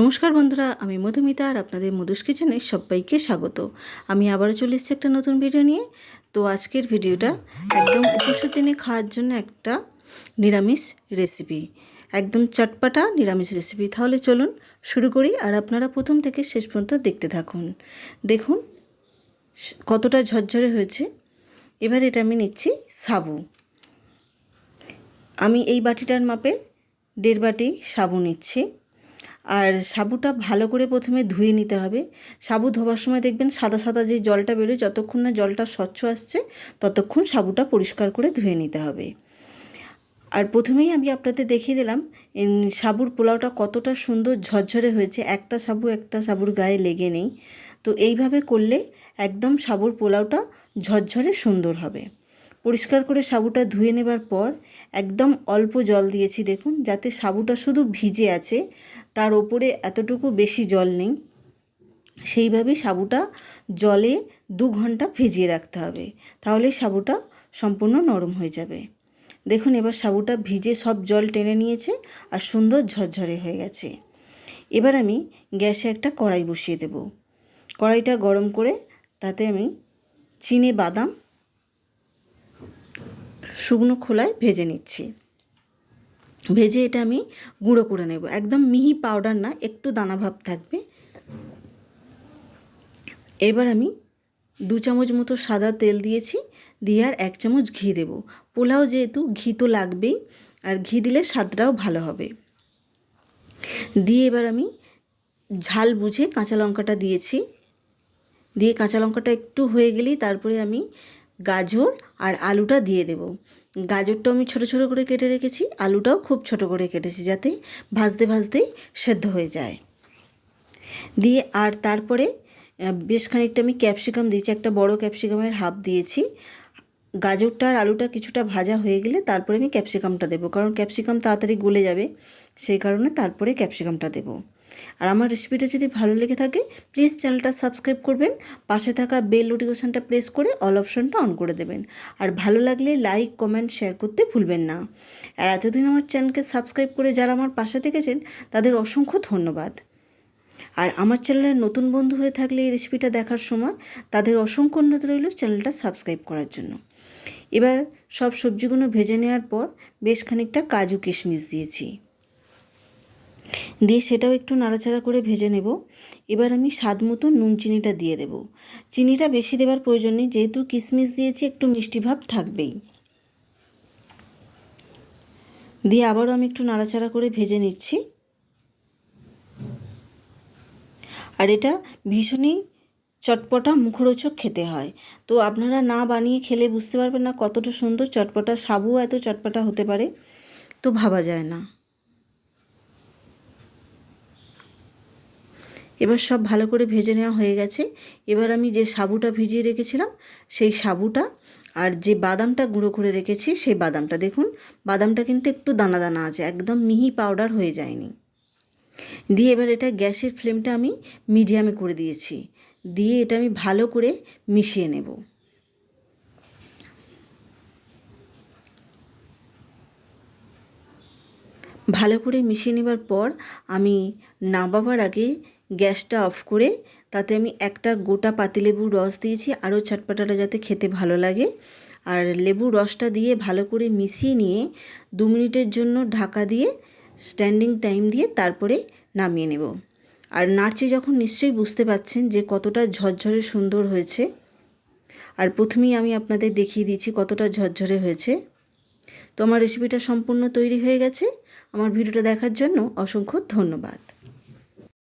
নমস্কার বন্ধুরা, আমি মধুমিতা আর আপনাদের মধুস কিচেনে সবাইকে স্বাগত। আমি আবারও চলে এসেছি একটা নতুন ভিডিও নিয়ে। তো আজকের ভিডিওটা একদম উপসের দিনে খাওয়ার জন্য একটা নিরামিষ রেসিপি একদম চটপাটা নিরামিষ রেসিপি তাহলে চলুন শুরু করি আর আপনারা প্রথম থেকে শেষ পর্যন্ত দেখতে থাকুন। দেখুন কতটা ঝরঝরে হয়েছে। এবার এটা আমি নিচ্ছি সাবু। আমি এই বাটিটার মাপে দেড় বাটি সাবু নিচ্ছি। আর সাবুটা ভালো করে প্রথমে ধুয়ে নিতে হবে। সাবু ধোবার সময় দেখবেন সাদা সাদা যে জলটা বেরোয়, যতক্ষণ না জলটা স্বচ্ছ আসছে, ততক্ষণ সাবুটা পরিষ্কার করে ধুয়ে নিতে হবে। আর প্রথমেই আমি আপনাদের দেখিয়ে দিলাম সাবুর পোলাওটা কতটা সুন্দর ঝরঝরে হয়েছে। একটা সাবু, একটা সাবুর গায়ে লেগে নেই। তো এইভাবে করলে একদম সাবুর পোলাওটা ঝরঝরে সুন্দর হবে। পরিষ্কার করে সাবুটা ধুয়ে নেবার পর একদম অল্প জল দিয়েছি, দেখুন, যাতে সাবুটা শুধু ভিজে আছে, তার ওপরে এতটুকু বেশি জল নেই। সেইভাবে সাবুটা জলে দু ঘণ্টা ভিজিয়ে রাখতে হবে, তাহলে সাবুটা সম্পূর্ণ নরম হয়ে যাবে। দেখুন, এবার সাবুটা ভিজে সব জল টেনে নিয়েছে আর সুন্দর ঝরঝরে হয়ে গেছে। এবার আমি গ্যাসে একটা কড়াই বসিয়ে দেব। কড়াইটা গরম করে তাতে আমি চিনে বাদাম শুকনো খোলায় ভেজে নিচ্ছি। ভেজে এটা আমি গুঁড়ো করে নেব। একদম মিহি পাউডার না, একটু দানা ভাব থাকবে। এবার আমি দু চামচ মতো সাদা তেল দিয়েছি, দিয়ে আর এক চামচ ঘি দেব। পোলাও যেহেতু ঘি তো লাগবেই, আর ঘি দিলে স্বাদটাও ভালো হবে। দিয়ে এবার আমি ঝাল বুঝে কাঁচা লঙ্কাটা দিয়েছি। দিয়ে কাঁচা লঙ্কাটা একটু হয়ে গেলেই তারপরে আমি গাজর আর আলুটা দিয়ে দেব। গাজরটা আমি ছোট ছোট করে কেটে রেখেছি, আলুটাও খুব ছোট করে কেটেছি যাতে ভাজতে ভাজতেই সেদ্ধ হয়ে যায়। দিয়ে আর তারপরে বেশ খানিকটা আমি ক্যাপসিকাম দিয়েছি, একটা বড় ক্যাপসিকামের হাফ দিয়েছি। গাজরটা আর আলুটা কিছুটা ভাজা হয়ে গেলে তারপরে আমি ক্যাপসিকামটা দেবো, কারণ ক্যাপসিকাম তাড়াতাড়ি গলে যাবে, সেই কারণে তারপরে ক্যাপসিকামটা দেবো। আর আমার রেসিপিটা যদি ভালো লেগে থাকে প্লিজ চ্যানেলটা সাবস্ক্রাইব করবেন, পাশে থাকা বেল নোটিফিকেশনটা প্রেস করে অল অপশনটা অন করে দেবেন। আর ভালো লাগলে লাইক কমেন্ট শেয়ার করতে ভুলবেন না। আর এতদিন আমার চ্যানেলকে সাবস্ক্রাইব করে যারা আমার পাশে থেকেছেন, তাদের অসংখ্য ধন্যবাদ। আর আমার চ্যানেলের নতুন বন্ধু হয়ে থাকলে এই রেসিপিটা দেখার সময়, তাদের অসংখ্য অনুরোধ রইল চ্যানেলটা সাবস্ক্রাইব করার জন্য। এবার সব সবজিগুলো ভেজে নেওয়ার পর বেশ খানিকটা কাজু কিশমিশ দিয়েছি। দিয়ে সেটাও একটু নাড়াচাড়া করে ভেজে নেব। এবার আমি স্বাদ মতো নুন চিনিটা দিয়ে দেব। চিনিটা বেশি দেওয়ার প্রয়োজন নেই, যেহেতু কিশমিশ দিয়েছি, একটু মিষ্টি ভাব থাকবেই। দিয়ে আবারও আমি একটু নাড়াচাড়া করে ভেজে নিচ্ছি। আর এটা ভীষণই চটপটা মুখরোচক খেতে হয়। তো আপনারা না বানিয়ে খেলে বুঝতে পারবেন না কতটা সুন্দর চটপটা সাবু এত চটপটা হতে পারে। তো ভাবা যায় না। এবার সব ভালো করে ভেজে নেওয়া হয়ে গেছে। এবার আমি যে সাবুটা ভিজিয়ে রেখেছিলাম, সেই সাবুটা আর যে বাদামটা গুঁড়ো করে রেখেছি, সেই বাদামটা। দেখুন, বাদামটা কিন্তু একটু দানা দানা আছে, একদম মিহি পাউডার হয়ে যায়নি। দিয়ে এবার এটা গ্যাসের ফ্লেমটা আমি মিডিয়ামে করে দিয়েছি। দিয়ে এটা আমি ভালো করে মিশিয়ে নেব। ভালো করে মিশিয়ে নেবার পর আমি নামাবার আগে গ্যাসটা অফ করে তাতে আমি একটা গোটা পাতিলেবুর রস দিয়েছি, আরও চটপাটাটা যাতে খেতে ভালো লাগে। আর লেবুর রসটা দিয়ে ভালো করে মিশিয়ে নিয়ে দু মিনিটের জন্য ঢাকা দিয়ে স্ট্যান্ডিং টাইম দিয়ে তারপরে নামিয়ে নেব। আর নাড়ছে যখন নিশ্চয়ই বুঝতে পাচ্ছেন যে কতটা ঝরঝরে সুন্দর হয়েছে। আর প্রথমেই আমি আপনাদের দেখিয়ে দিয়েছি কতটা ঝরঝরে হয়েছে। তো আমার রেসিপিটা সম্পূর্ণ তৈরি হয়ে গেছে। আমার ভিডিওটা দেখার জন্য অসংখ্য ধন্যবাদ।